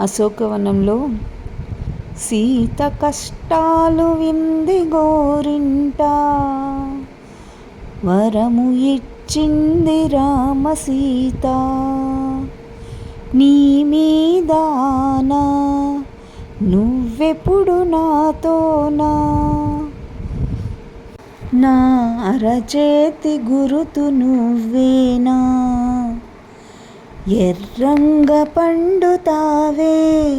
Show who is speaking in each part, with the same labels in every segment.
Speaker 1: అశోకవనంలో సీత కష్టాలు వింది గోరింట. వరము ఇచ్చింది రామ సీత. నీ మీదానా నువ్వెప్పుడు నాతోనా. నా అరచేతి గురుతు నువ్వేనా? ఎర్రంగ పండుతావే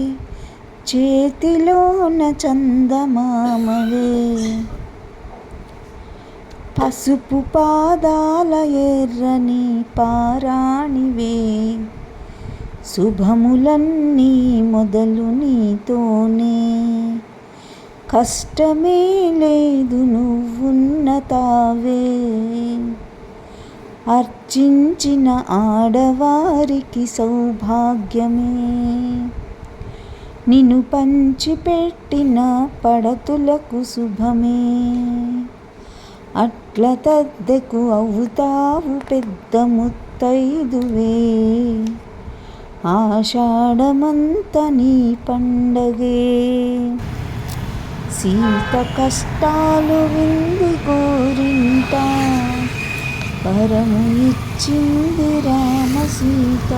Speaker 1: చేతిలోన చందమామవే. పసుపు పాదాల ఎర్రని పారాణివే శుభములన్నీ మొదలు నీతోనే. కష్టమే లేదు నువ్వున్న తావే అర్చించిన ఆడవారికి సౌభాగ్యమే. నిన్ను పంచిపెట్టిన పడతులకు శుభమే. అట్ల తద్దెకు అవుతావు పెద్ద ముత్తైదువే. ఆషాఢమంత నీ పండగే. సీత కష్టాలు వింది కోరింటా. పరము ఇచ్చింది రామ సీత